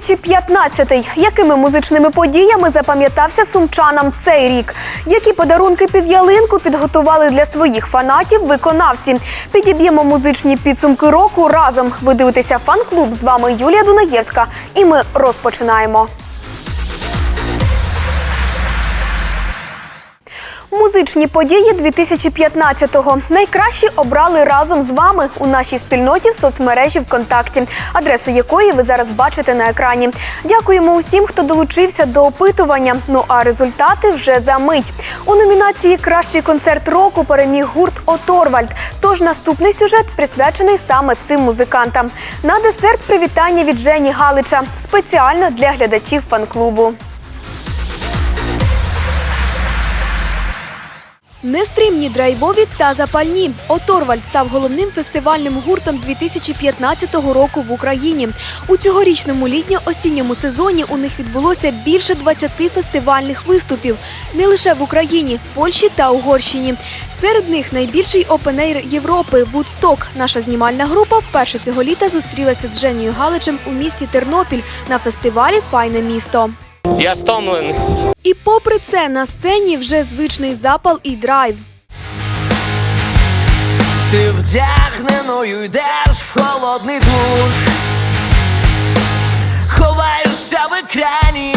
2015. Якими музичними подіями запам'ятався сумчанам цей рік? Які подарунки під ялинку підготували для своїх фанатів виконавці? Підіб'ємо музичні підсумки року разом. Ви дивитеся фан-клуб. З вами Юлія Дунаєвська. І ми розпочинаємо. Музичні події 2015-го. Найкращі обрали разом з вами у нашій спільноті соцмережі ВКонтакті, адресу якої ви зараз бачите на екрані. Дякуємо усім, хто долучився до опитування. Ну а результати вже за мить. У номінації Кращий концерт року переміг гурт Оторвальд. Тож наступний сюжет присвячений саме цим музикантам. На десерт привітання від Жені Галича спеціально для глядачів фан-клубу. Нестримні, драйвові та запальні. Оторвальд став головним фестивальним гуртом 2015 року в Україні. У цьогорічному літньо-осінньому сезоні у них відбулося більше 20 фестивальних виступів не лише в Україні, Польщі та Угорщині. Серед них найбільший опенейр Європи Вудсток. Наша знімальна група вперше цього літа зустрілася з Женією Галичем у місті Тернопіль на фестивалі Файне місто. Я стомлений. І попри це на сцені вже звичний запал і драйв. Ти вдягненою йдеш в холодний душ, ховаєшся в екрані.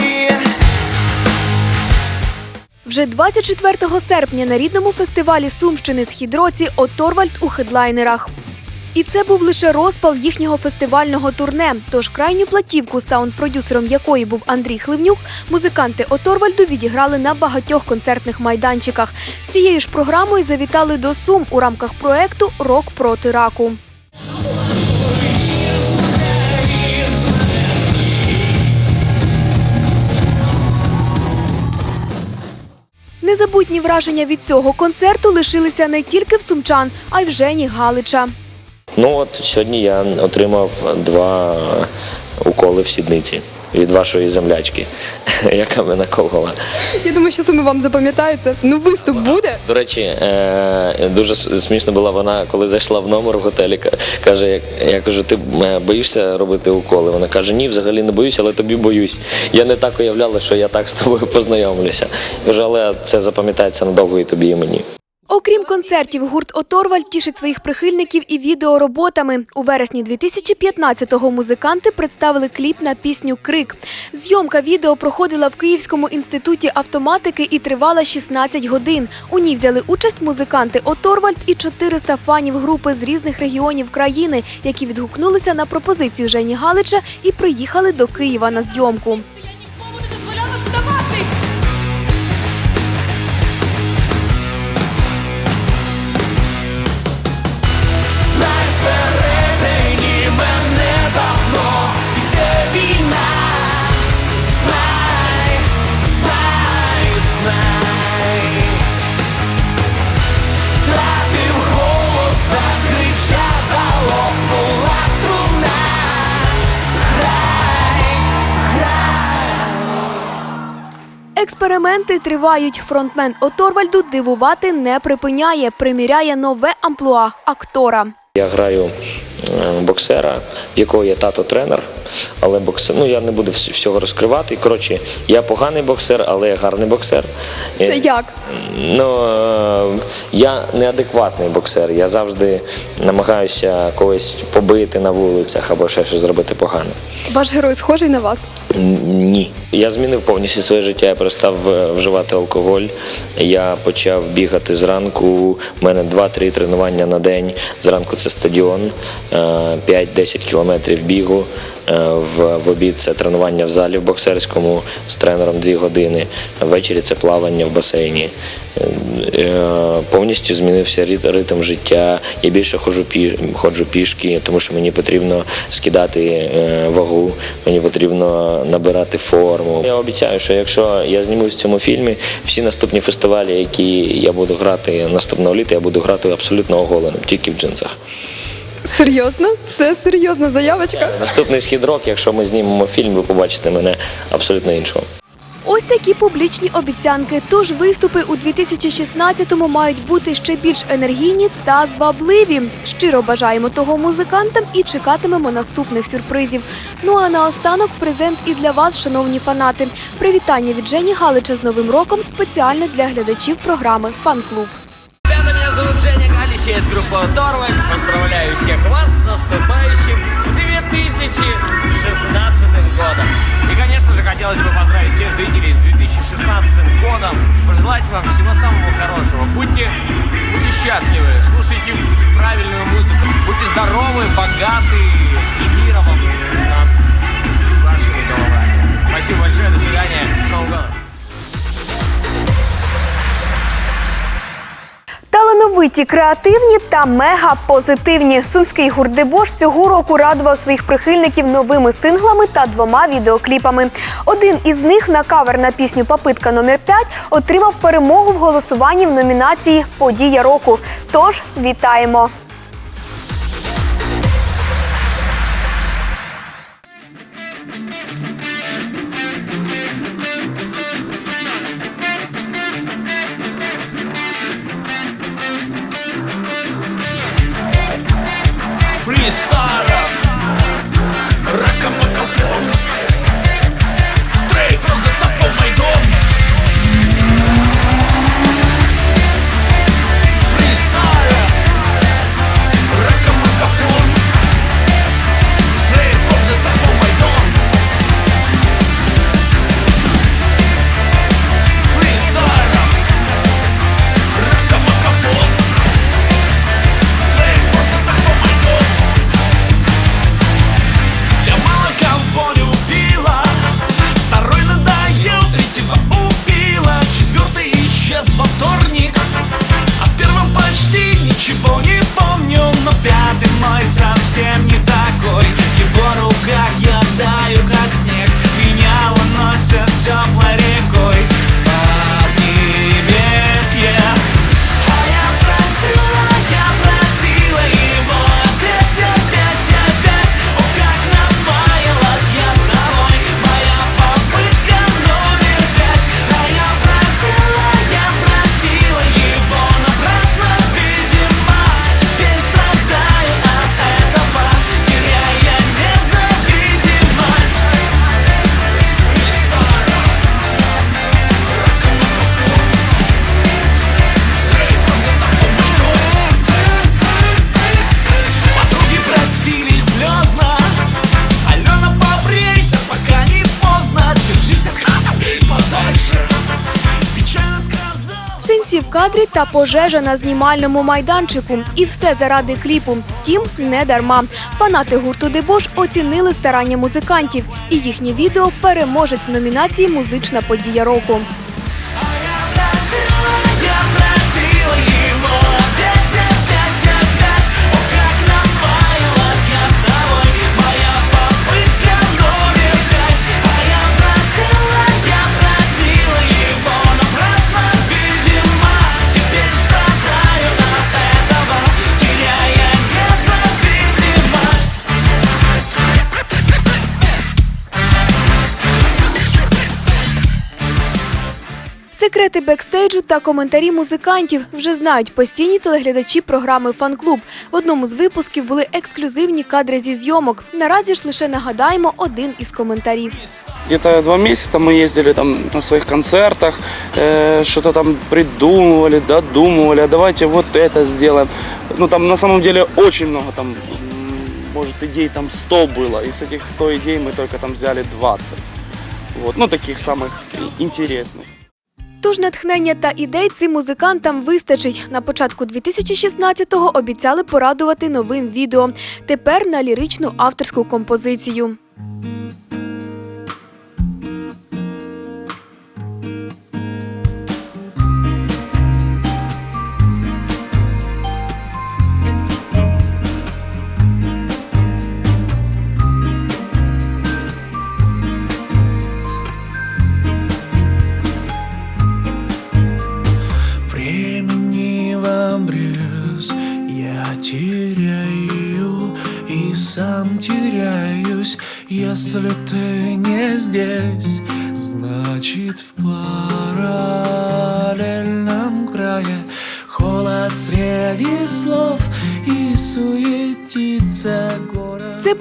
Вже 24 серпня на рідному фестивалі Сумщини Східроці Оторвальд у хедлайнерах. І це був лише розпал їхнього фестивального турне. Тож крайню платівку, саунд-продюсером якої був Андрій Хливнюк, музиканти Оторвальду відіграли на багатьох концертних майданчиках. З цією ж програмою завітали до Сум у рамках проекту Рок проти раку. Незабутні враження від цього концерту лишилися не тільки в сумчан, а й в Жені Галича. Ну от сьогодні я отримав два уколи в сідниці від вашої землячки, яка мене колола. Я думаю, що суми вам запам'ятаються. Ну, виступ буде. До речі, е, дуже смішно була вона, коли зайшла в номер в готелі. Каже, я кажу, ти е, боїшся робити уколи? Вона каже, ні, взагалі не боюсь, але тобі боюсь. Я не так уявляла, що я так з тобою познайомлюся. Кажу, але це запам'ятається надовго і тобі, і мені. Окрім концертів, гурт Оторвальд тішить своїх прихильників і відеороботами. У вересні 2015-го музиканти представили кліп на пісню Крик. Зйомка відео проходила в Київському інституті автоматики і тривала 16 годин. У ній взяли участь музиканти Оторвальд і 400 фанів групи з різних регіонів країни, які відгукнулися на пропозицію Жені Галича і приїхали до Києва на зйомку. Експерименти тривають. Фронтмен Оторвальду дивувати не припиняє, приміряє нове амплуа актора. Я граю е, боксера, в якого є тато тренер, але боксер, ну я не буду вс- всього розкривати. Коротше, я поганий боксер, але я гарний боксер. Це Е, як? Ну е, я неадекватний боксер. Я завжди намагаюся когось побити на вулицях або ще щось зробити погане. Ваш герой схожий на вас. Н- Ні. Я змінив повністю своє життя, я перестав е, вживати алкоголь. Я почав бігати зранку. У мене 2-3 тренування на день. Зранку це стадіон, е, 5-10 кілометрів бігу. Е, В, в обід це тренування в залі в боксерському з тренером 2 години. Ввечері це плавання в басейні. Е, Повністю змінився ритм життя. Я більше ходжу, ходжу пішки, тому що мені потрібно скидати е, вагу, мені потрібно набирати форму. Я обіцяю, що якщо я знімусь в цьому фільмі, всі наступні фестивалі, які я буду грати наступного літа, я буду грати абсолютно оголеним, тільки в джинсах. Серйозно? Це серйозна заявочка. Наступний схід рок, якщо ми знімемо фільм, ви побачите мене абсолютно іншого. Ось такі публічні обіцянки. Тож виступи у 2016-му мають бути ще більш енергійні та звабливі. Щиро бажаємо того музикантам і чекатимемо наступних сюрпризів. Ну а наостанок презент і для вас, шановні фанати. Привітання від Жені Галича з Новим роком спеціально для глядачів програми Фан-клуб. Ребята, меня зовут Женя Галич, я из группы Оторвы. Поздравляю Пожелать вам всего самого хорошего. Будьте, будьте счастливы, слушайте правильную музыку. Будьте здоровы, богаты и мира вам над вашими. Спасибо большое, до свидания, с Новым годом. Талановиті, креативні та мега позитивні. Сумський гурт Дебош цього року радував своїх прихильників новими синглами та двома відеокліпами. Один із них на кавер на пісню Попитка номер 5 отримав перемогу в голосуванні в номінації Подія року. Тож вітаємо! Кадрі та пожежа на знімальному майданчику. І все заради кліпу. Втім, не дарма. Фанати гурту Дебош оцінили старання музикантів, і їхнє відео переможець в номінації Музична подія року. Секрети бекстейджу та коментарі музикантів вже знають постійні телеглядачі програми Фан-клуб. В одному з випусків були ексклюзивні кадри зі зйомок. Наразі ж лише нагадаємо один із коментарів. Где-то два месяца мы ездили там на своих концертах, э, что-то там придумывали, додумывали, а давайте вот это сделаем. Ну там на самом деле очень много там, м, может идей там 100 было, и с этих 100 идей мы только там взяли 20. Вот, ну таких самых и- интересных. Тож натхнення та ідей цим музикантам вистачить. На початку 2016-го обіцяли порадувати новим відео. Тепер на ліричну авторську композицію.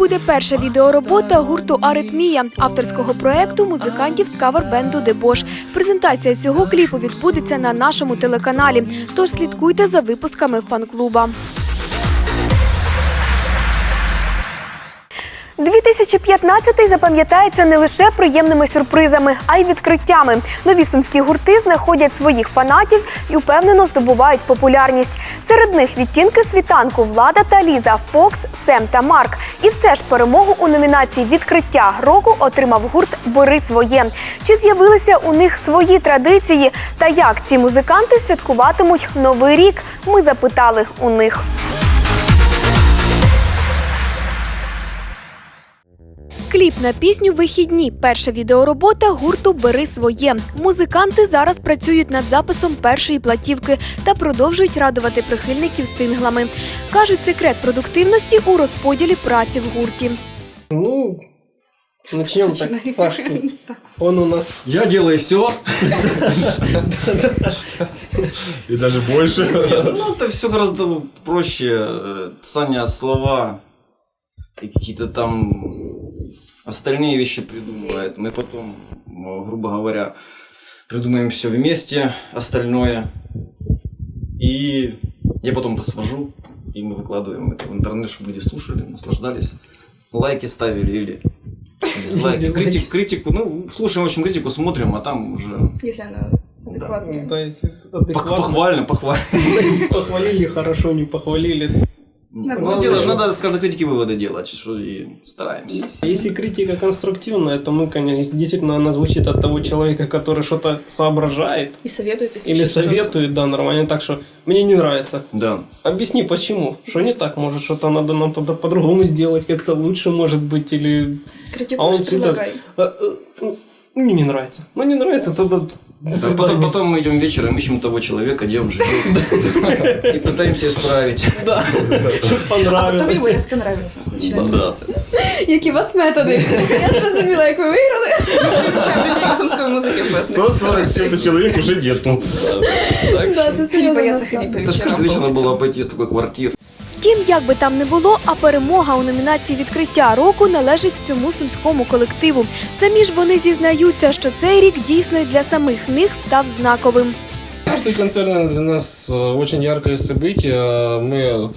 Буде перша відеоробота гурту Аритмія, авторського проекту музикантів з кавер-бенду Дебош. Презентація цього кліпу відбудеться на нашому телеканалі. Тож слідкуйте за випусками фан-клуба. 2015 запам'ятається не лише приємними сюрпризами, а й відкриттями. Нові сумські гурти знаходять своїх фанатів і впевнено здобувають популярність. Серед них відтінки світанку Влада та Ліза, Фокс, Сем та Марк. І все ж перемогу у номінації Відкриття року отримав гурт Бери своє. Чи з'явилися у них свої традиції та як ці музиканти святкуватимуть новий рік? Ми запитали у них. Кліп на пісню Вихідні. Перша відеоробота гурту Бери своє. Музиканти зараз працюють над записом першої платівки та продовжують радувати прихильників синглами. Кажуть, секрет продуктивності у розподілі праці в гурті. Ну, начнем так с Сашки. Он у нас Я делаю все. И даже больше. Ну, это все гораздо проще. Э, Саня слова и какие-то там остальные вещи придумывает. Мы потом, э, грубо говоря, придумаем все вместе, остальное. И я потом это свожу, и мы выкладываем это в интернет, чтобы люди слушали, наслаждались, лайки ставили или дизлайки. Критик, критику, ну, слушаем, в общем, критику, смотрим, а там уже Если она адекватная. да, если адекватно. похвально, похвально. Похвалили хорошо, не похвалили. Ну, Нормально. делаем, надо с каждой критики выводы делать, что и стараемся. Если критика конструктивная, то мы, конечно, если действительно она звучит от того человека, который что-то соображает И советует, если или советует, да, нормально так, что мне не нравится. Да. Объясни, почему? Что не так? Может, что-то надо нам тогда по-другому сделать, как-то лучше, может быть, или... А Критикуешь, он всегда... предлагай. «А, э, ну, Мне не нравится. Ну, не нравится, тогда... до Да, свидания». потом, потом мы идем вечером, ищем того человека, где он живет, и пытаемся исправить. Да, чтобы А потом ему понравилось. резко нравится. Начинает Да. нравиться. Які у вас методи? Я зрозуміла, як ви виграли. Включаем людей к сумской музыке в фест. 140 с чем-то человек уже нету. Да, це Не серйозно боятся насправді. ходить по Это ж вечерам. каждый вечер надо помнится. было обойти из такой квартиры. Втім, як би там не було, а перемога у номінації відкриття року належить цьому сумському колективу. Самі ж вони зізнаються, що цей рік дійсно й для самих них став знаковим. Каждый концерт, наверное, для нас э, очень яркое событие. Мы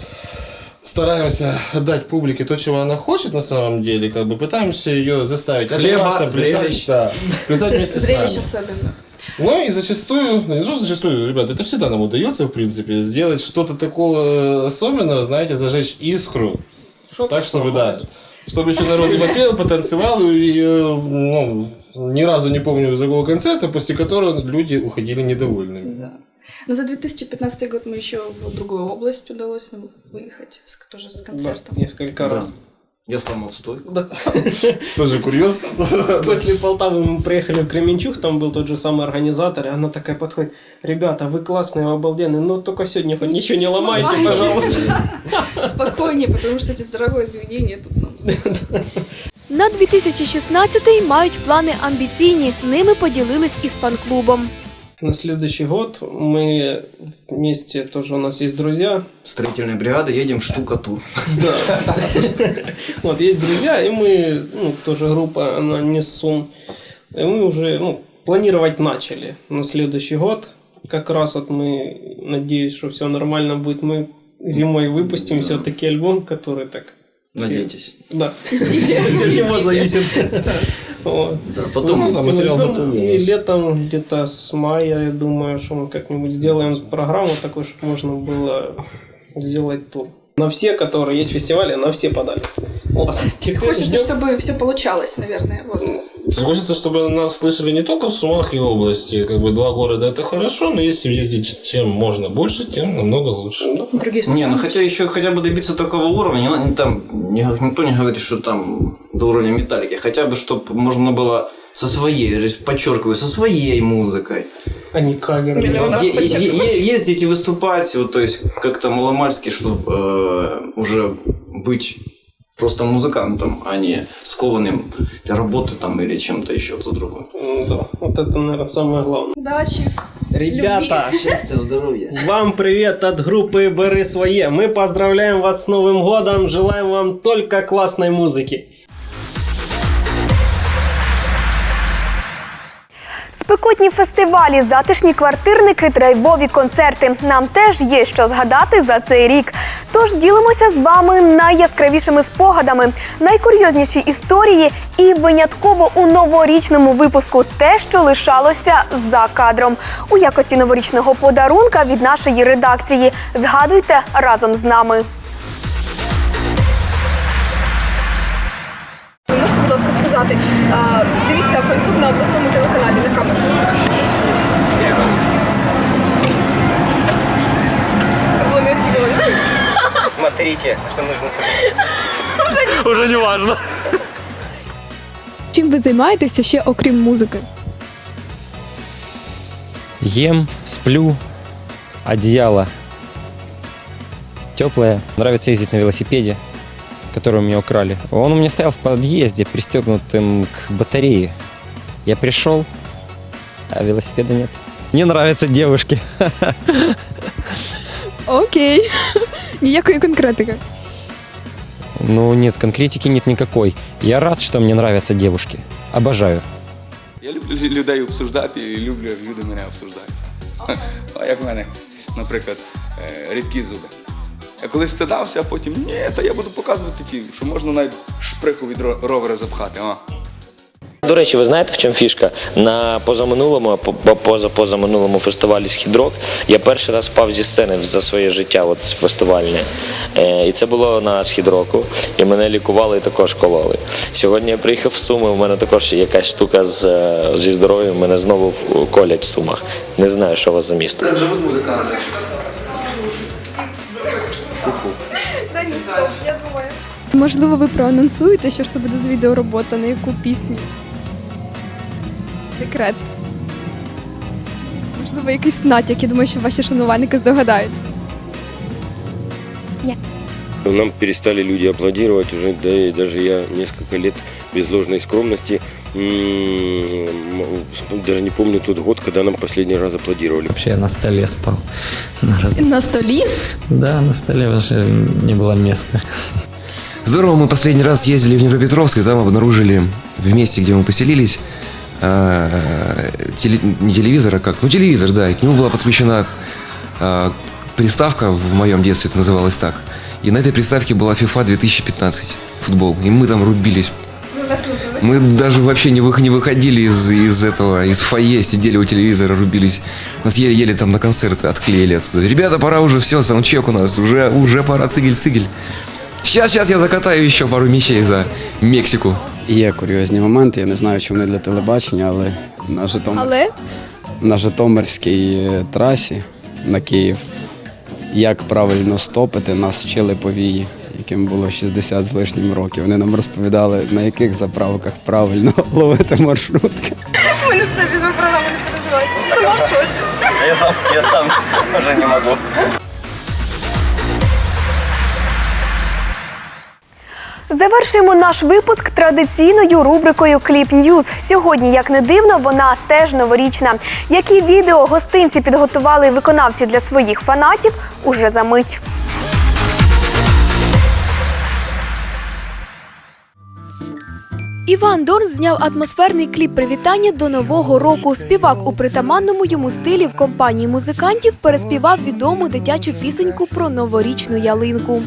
стараемся отдать публике то, чего она хочет на самом деле, как бы пытаемся ее заставить Хлеба, оторваться, зрелищ. плясать, да, плясать вместе с Зрелище нами. особенно. Ну и зачастую, ну не то, что зачастую, ребят, это всегда нам удается, в принципе, сделать что-то такого э, особенного, знаете, зажечь искру. Так, чтобы, да, чтобы еще народ и попел, потанцевал, и, э, ну, ни разу не помню такого концерта, после которого люди уходили недовольными. Да. Но за 2015 год мы еще в другую область удалось нам выехать, с, тоже с Да, концертом. несколько Да. раз. Я сломал стойку. Да. Тоже курьез. После Полтавы мы приехали в Кременчуг, там был тот же самый организатор, и она такая подходит, ребята, вы классные, вы обалденные, но только сегодня хоть ничего, не ломайте, сломайте. пожалуйста. Спокойнее, потому что это дорогое заведение тут нам. На 2016-й мають плани амбіційні. Ними поділились із фан-клубом. На следующий год мы вместе, тоже у нас есть друзья, Строительная бригада, едем в штукатур. Да. Вот, есть друзья, и мы, ну, тоже группа, она не Сум. И мы уже, ну, планировать начали на следующий год. Как раз вот мы, надеюсь, что все нормально будет. Мы зимой выпустим все-таки альбом, который так... Надейтесь. Да. От него зависит. Вот. Да, потом Ну, да, материал готовый И летом где-то с мая, я думаю, что мы как-нибудь сделаем программу такую, чтобы можно было сделать тур. На все, которые есть фестивали, на все подали. Вот. Теперь Хочется, ждем. чтобы все получалось, наверное. Вот. Хочется, чтобы нас слышали не только в Сумах и области. Как бы два города это хорошо, но если ездить чем можно больше, тем намного лучше. Другие Не, ну страны. хотя еще хотя бы добиться такого уровня, не там никто не говорит, что там до уровня металлики, хотя бы чтобы можно было со своей, то есть, подчеркиваю, со своей музыкой. А не кавер. Миллион раз Е- е- подчеркивать. е- ездить и выступать, вот, то есть как-то маломальски, чтобы э, уже быть просто музыкантом, а не скованным для работы там или чем-то еще то другое. Ну да, вот это, наверное, самое главное. Удачи. Ребята, Счастья, здоровья. вам привет от группы «Бери своє». Мы поздравляем вас с Новым годом, желаем вам только классной музыки. Спекотні фестивалі, затишні квартирники, драйвові концерти. Нам теж є що згадати за цей рік. Тож ділимося з вами найяскравішими спогадами, найкурйозніші історії і винятково у новорічному випуску те, що лишалося за кадром. У якості новорічного подарунка від нашої редакції. Згадуйте разом з нами. Дивіться Смотрите, что нужно Уже не важно. Чим ви займаєтеся ще окрім музики? Ем, сплю, одеяло теплое. Нравится ездить на велосипеде, который у меня украли. Он у меня стоял в подъезде, пристегнутым к батарее. Я пришел, а велосипеда нет. Мне нравятся девушки. Окей. Ніякої конкретики. Ну нет, конкретики нет никакой. Я рад, что мне нравятся девушки. Обожаю. Я люблю лю- людей обсуждати і люблю, як люди мене обсуждають. А як в мене, наприклад, е, рідкі зуби. Я колись стидався, а потім ні, та я буду показувати ті, що можна навіть шприху від ро- ровера запхати. О. До речі, ви знаєте, в чому фішка? На позаминулому, по- по- поза позаминулому фестивалі Східрок я перший раз впав зі сцени за своє життя, от фестивальне. Е, і це було на Східроку. І мене лікували і також кололи. Сьогодні я приїхав в Суми, у мене також є якась штука з, е, зі здоров'ям, мене знову в- колять в Сумах. Не знаю, що у вас за місто. Как живут музыканты? Можливо, ви проанонсуєте, що ж це буде за відеоробота, на яку пісню? Секрет. Можливо, якийсь натяк, я думаю, що ваші шанувальники здогадають. Нам перестали люди аплодировать уже, да и даже я несколько лет без ложной скромности, м, м, даже не помню тот год, когда нам последний раз аплодировали. Вообще я на столе спал. На раз- На столі? Да, на столе вообще не было места. Здорово, мы последний раз ездили в Днепропетровск, и там обнаружили в месте, где мы поселились, э, теле- не телевизор, а как? Ну, телевизор, да, и к нему была подключена э, приставка, в моем детстве это называлось так. И на этой приставке была FIFA 2015, футбол. И мы там рубились. Мы даже вообще не, вы- не выходили из, из этого, из фойе, сидели у телевизора, рубились. Нас еле-еле там на концерт отклеили оттуда. Ребята, пора уже, все, саундчек у нас, уже, уже пора цигель-цигель. Сейчас, сейчас я закатаю ще пару мічей за Мексику. Є курйозні моменти, я не знаю, чи вони для телебачення, але на, Житомир... Але на Житомирській е, трасі на Київ, як правильно стопити, нас вчили повії, яким було 60 з лишнім років. Вони нам розповідали, на яких заправках правильно ловити маршрутки. Я сам уже не могу. Завершуємо наш випуск традиційною рубрикою Кліп Ньюз. Сьогодні, як не дивно, вона теж новорічна. Які відео гостинці підготували виконавці для своїх фанатів уже за мить. Іван Дорн зняв атмосферний кліп привітання до нового року. Співак у притаманному йому стилі в компанії музикантів переспівав відому дитячу пісеньку про новорічну ялинку.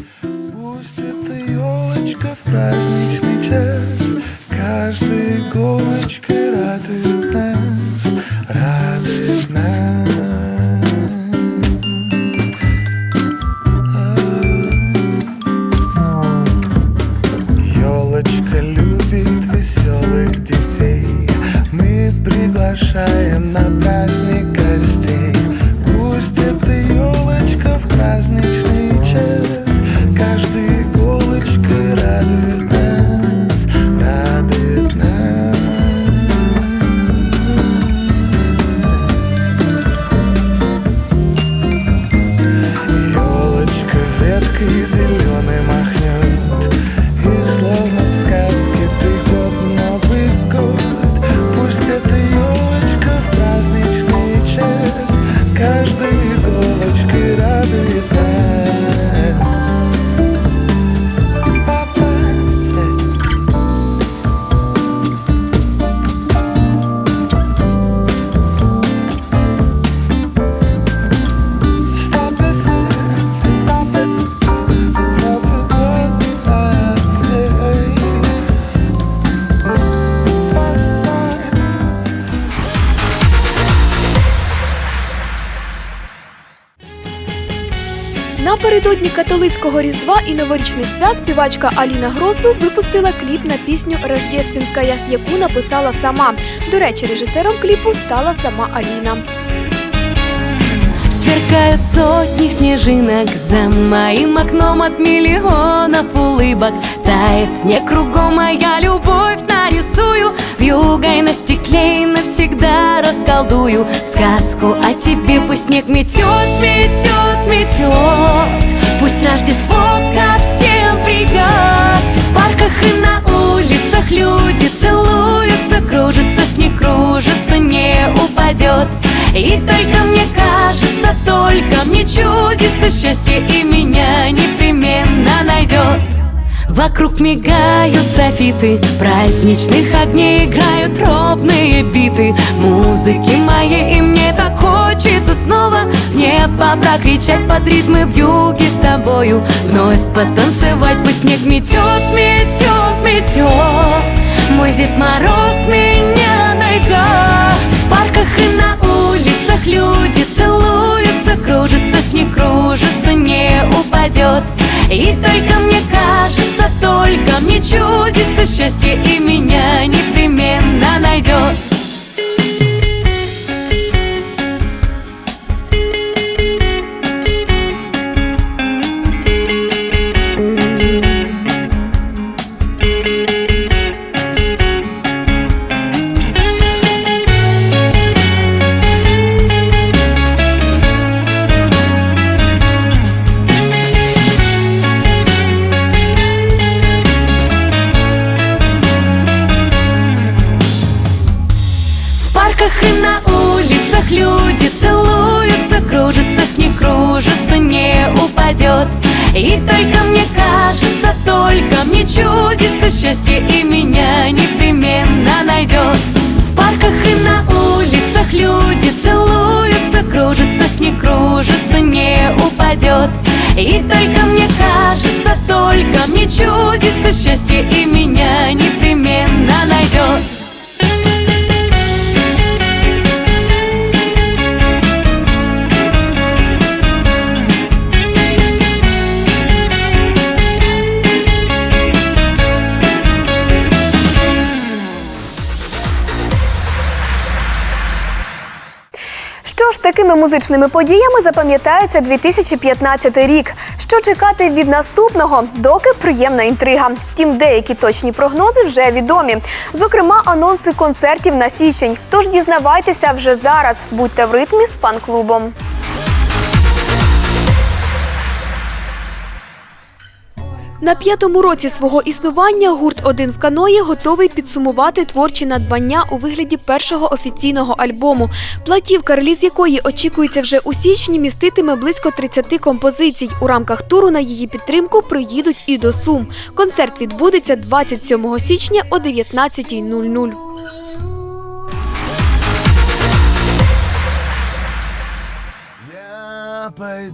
Пусть в праздничный час. Каждой иголочкой Напередодні католицького різдва і новорічних свят співачка Аліна Гросу випустила кліп на пісню Рождественськая, яку написала сама. До речі, режисером кліпу стала сама Аліна. Сверкают сотни снежинок За моим окном от миллионов улыбок Тает снег кругом, моя любовь нарисую Вьюгой на стекле и навсегда расколдую Сказку о тебе. Пусть снег метет, метет, метет. Пусть Рождество ко всем придет. В парках и на улицах люди целуются Кружится снег, кружится, не упадет. И только мне кажется, только мне чудится Счастье и меня непременно найдет Вокруг мигают софиты Праздничных огней играют робные биты. Музыки моей и мне так хочется снова в Небо прокричать под ритмы в юге с тобою Вновь потанцевать, пусть снег. Метет, метет, метет Мой Дед Мороз меня найдет. В парках и на улицах люди целуются Кружится снег, кружится, не упадет. И только мне кажется, только мне чудится Счастье и меня непременно найдет парках и на улицах люди целуются Кружится снег, кружится, не упадет. И только мне кажется, только мне чудится Счастье и меня непременно найдет. В парках и на улицах люди целуются Кружится снег, кружится, не упадет. И только мне кажется, только мне чудится Счастье и меня непременно найдет Що ж, такими музичними подіями запам'ятається 2015 рік. Що чекати від наступного, доки приємна інтрига. Втім, деякі точні прогнози вже відомі. Зокрема, анонси концертів на січень. Тож дізнавайтеся вже зараз. Будьте в ритмі з фан-клубом. На п'ятому році свого існування гурт Один в каної готовий підсумувати творчі надбання у вигляді першого офіційного альбому. Платівка, реліз якої очікується вже у січні, міститиме близько 30 композицій. У рамках туру на її підтримку приїдуть і до Сум. Концерт відбудеться 27 січня о 19.00.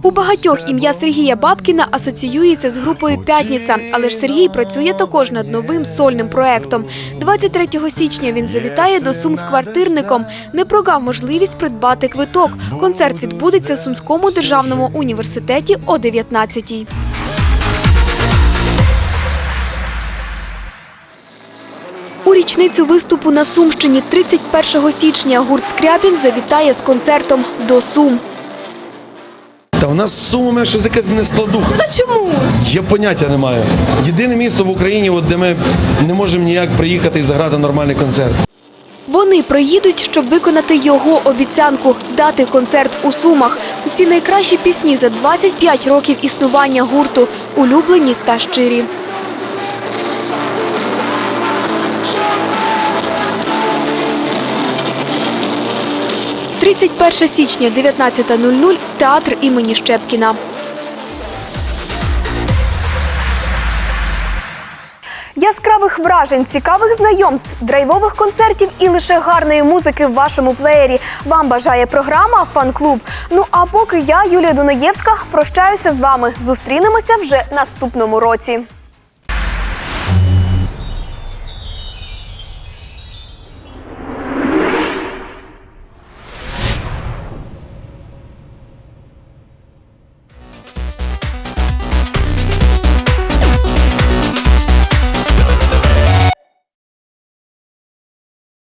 У багатьох ім'я Сергія Бабкіна асоціюється з групою П'ятниця, але ж Сергій працює також над новим сольним проектом. 23 січня він завітає до Сум з квартирником. Не прогав можливість придбати квиток. Концерт відбудеться в Сумському державному університеті о 19-й. У річницю виступу на Сумщині 31 січня гурт Скрябін завітає з концертом до Сум. Та у нас сума щось якась нескладуха. А чому? Я поняття не маю. Єдине місто в Україні, от, де ми не можемо ніяк приїхати і заграти нормальний концерт. Вони приїдуть, щоб виконати його обіцянку дати концерт у Сумах. Усі найкращі пісні за 25 років існування гурту, улюблені та щирі. «31 січня, 19.00, театр імені Щепкіна. Яскравих вражень, цікавих знайомств, драйвових концертів і лише гарної музики в вашому плеєрі. Вам бажає програма Фан-клуб. Ну а поки я, Юлія Дунаєвська, прощаюся з вами. Зустрінемося вже наступному році.